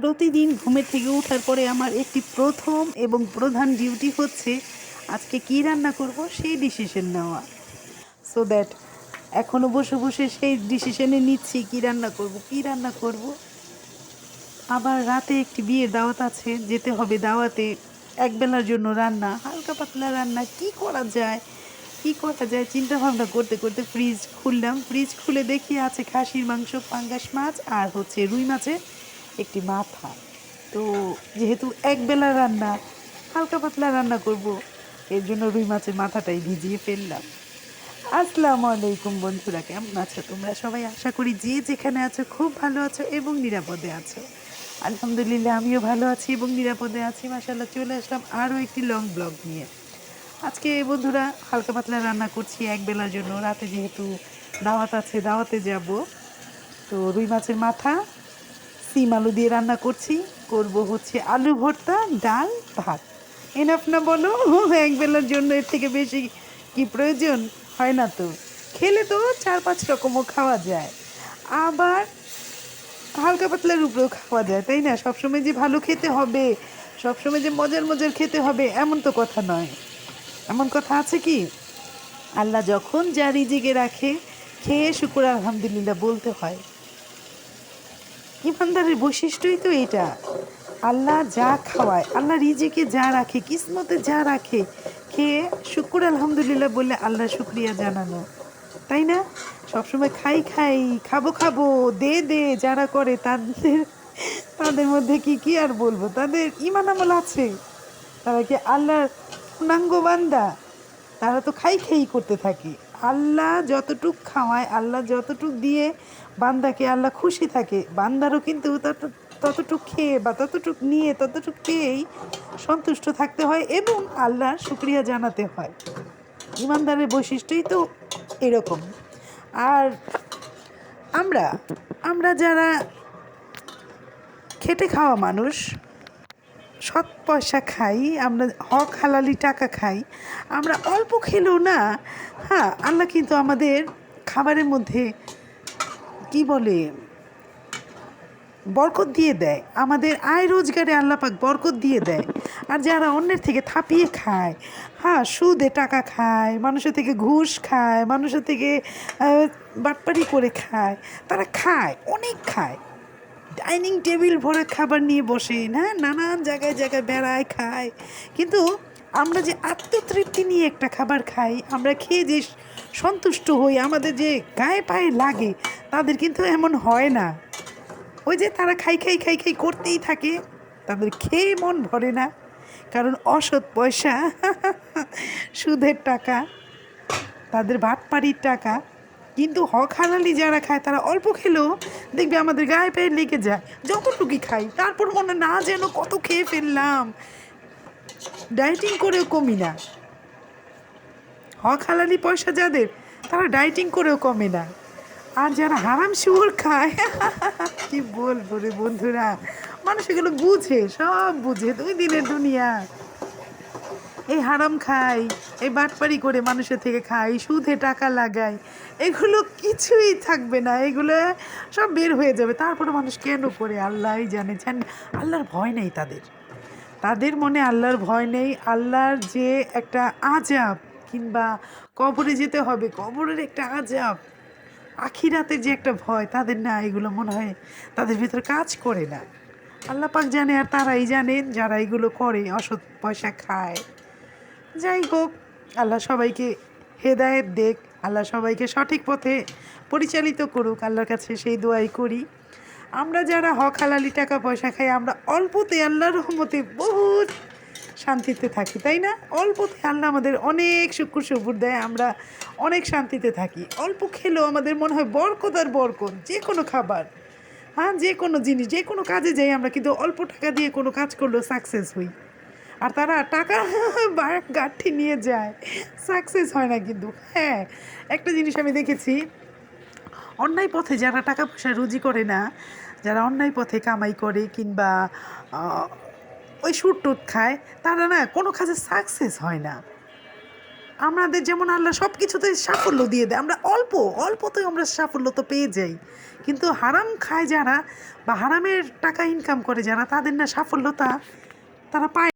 প্রতিদিন ঘুমের থেকে ওঠার পরে আমার একটি প্রথম এবং প্রধান ডিউটি হচ্ছে আজকে কি রান্না করব সেই ডিসিশন নেওয়া। সো দ্যাট এখনও বসে বসে সেই ডিসিশনে নিচ্ছি কি রান্না করব, কী রান্না করব। আবার রাতে একটি বিয়ের দাওয়াত আছে, যেতে হবে দাওয়াতে একবেলার জন্য রান্না, হালকা পাতলা রান্না, কি করা যায়, কি করা যায় চিন্তা ভাবনা করতে করতে ফ্রিজ খুললাম। ফ্রিজ খুলে দেখি আছে খাসির মাংস, পাঙ্গাস মাছ আর হচ্ছে রুই মাছের একটি মাথা। তো যেহেতু একবেলা রান্না, হালকা পাতলা রান্না করব, এর জন্য রুই মাছের মাথাটাই ভিজিয়ে ফেললাম। আসসালামু আলাইকুম বন্ধুরা, কেমন আছো? তোমরা সবাই আশা করি যে যেখানে আছো খুব ভালো আছো এবং নিরাপদে আছো। আলহামদুলিল্লাহ, আমিও ভালো আছি এবং নিরাপদে আছি। মাসাল্লাহ চলে আসলাম আরও একটি লং ব্লগ নিয়ে। আজকে বন্ধুরা, হালকা পাতলা রান্না করছি এক বেলার জন্য। রাতে যেহেতু দাওয়াত আছে, দাওয়াতে যাব। তো রুই মাছের মাথা সিম আলু দিয়ে রান্না করছি। করব হচ্ছে আলু ভর্তা, ডাল, ভাত। এনাফ না বলো? এক বেলার জন্য এর থেকে বেশি কি প্রয়োজন? হয় না তো। খেলে তো চার পাঁচ রকমও খাওয়া যায়। আবার হালকা পাতলার উপরেও খাওয়া যায়, তাই না? সবসময় যে ভালো খেতে হবে, সবসময় যে মজার মজার খেতে হবে, এমন তো কথা নয়। এমন কথা আছে কি? আল্লাহ যখন যা রিজিকে রাখে, খেয়ে শুকুর আলহামদুলিল্লাহ বলতে হয়। ইমানদারের বৈশিষ্ট্যই তো এটা। আল্লাহ যা খাওয়ায়, আল্লাহ রিজিকে যা রাখে, কিসমতে যা রাখে, খেয়ে শুকুর আলহামদুলিল্লাহ বলে আল্লাহ শুক্রিয়া জানানো। তাই না? সবসময় খাই খাই, খাব খাব, দে দে, যারা করে তাদের তাদের মধ্যে কি কি আর বলব? তাদের ইমান আমল আছে। তারা কি আল্লাহর পূর্ণাঙ্গ বান্দা? তারা তো খাই খাই করতে থাকে। আল্লাহ যতটুক খাওয়ায়, আল্লাহ যতটুক দিয়ে বান্দাকে আল্লাহ খুশি থাকে, বান্দারও কিন্তু তত, ততটুক খেয়ে বা ততটুক নিয়ে, ততটুক পেয়েই সন্তুষ্ট থাকতে হয় এবং আল্লাহর শুক্রিয়া জানাতে হয়। ইমানদারের বৈশিষ্ট্যই তো এরকম। আর আমরা আমরা যারা খেটে খাওয়া মানুষ সৎ পয়সা খাই আমরা হক হালালি টাকা খাই আমরা অল্প খেলেও না হ্যাঁ আল্লাহ কিন্তু আমাদের খাবারের মধ্যে কি বলে বরকত দিয়ে দেয়। আমাদের আয় রোজগারে আল্লাপাক বরকত দিয়ে দেয়। আর যারা অন্যের থেকে থাপিয়ে খায় হ্যাঁ সুদে টাকা খায় মানুষের থেকে ঘুষ খায় মানুষের থেকে আহ, বাটপারি করে খায় তারা খায় অনেক খায়। ডাইনিং টেবিল ভরে খাবার নিয়ে বসে না নানান জায়গায় জায়গায় বেড়ায় খায়। কিন্তু আমরা যে আত্মতৃপ্তি নিয়ে একটা খাবার খাই, আমরা খেয়ে যে সন্তুষ্ট হই, আমাদের যে গায়ে পায়ে লাগে, তাদের কিন্তু এমন হয় না। ওই যে তারা খাই খাই খাই খাই করতেই থাকে, তাদের খেয়ে মন ভরে না। কারণ অসৎ পয়সা, সুদের টাকা, তাদের ভাটপাড়ির টাকা কিন্তু হক হালালি যারা খায়, তারা অল্প খেলেও দেখবে আমাদের গায়ে পায়ে লেগে যায়। যতটুকুই খাই, তারপর মনে না যেন কত খেয়ে ফেললাম। ডায়েটিং করেও কমি না। হক হালালি পয়সা যাদের, তারা ডায়েটিং করেও কমে না। আর যারা হারাম শুয়োর খায়, কি বলব রে বন্ধুরা? মানুষ এগুলো বুঝে, সব বুঝে। দুই দিনের দুনিয়া। এই হারাম খাই, এই বাটপারি করে মানুষের থেকে খাই, সুদে টাকা লাগাই, এগুলো কিছুই থাকবে না, এগুলো সব বের হয়ে যাবে। তারপরে মানুষ কেন করে? আল্লাহই জানে জান আল্লাহর ভয় নেই তাদের। তাদের মনে আল্লাহর ভয় নেই, আল্লাহর যে একটা আজাব কিংবা কবরে যেতে হবে, কবরের একটা আজাব আখিরাতের যে একটা ভয়, তাদের না, এগুলো মনে হয় তাদের ভিতরে কাজ করে না। আল্লাহ পাক জানে আর তারাই জানেন যারা এগুলো করে, অসৎ পয়সা খায়। যাই হোক, আল্লাহ সবাইকে হেদায়েত দেখ, আল্লাহ সবাইকে সঠিক পথে পরিচালিত করুক, আল্লাহর কাছে সেই দোয়াই করি। আমরা যারা হক হালালি টাকা পয়সা খাই, আমরা অল্পতে আল্লাহর রহমতে বহুত শান্তিতে থাকি, তাই না? অল্পতে আল্লাহ আমাদের অনেক শুক্র সবুর দেয়, আমরা অনেক শান্তিতে থাকি। অল্প খেলেও আমাদের মনে হয় বরকত আর বরকত, যে কোনো খাবার হ্যাঁ যে কোনো জিনিস, যে কোনো কাজে যাই আমরা, কিন্তু অল্প টাকা দিয়ে কোনো কাজ করলেও সাকসেস হই। আর তারা টাকা গাঠি নিয়ে যায়। সাকসেস হয় না কিন্তু। হ্যাঁ একটা জিনিস আমি দেখেছি, অন্যায় পথে যারা টাকা পয়সা রুজি করে না, যারা অন্যায় পথে কামাই করে কিংবা ওই সুট টুট খায়, তারা না কোনো কাজে সাকসেস হয় না। আমাদের যেমন আল্লাহ সব কিছুতে সাফল্য দিয়ে দেয়, আমরা অল্প অল্পতেই আমরা সাফল্য তো পেয়ে যাই। কিন্তু হারাম খায় যারা বা হারামের টাকা ইনকাম করে যারা, তাদের না সাফল্যতা তারা পায়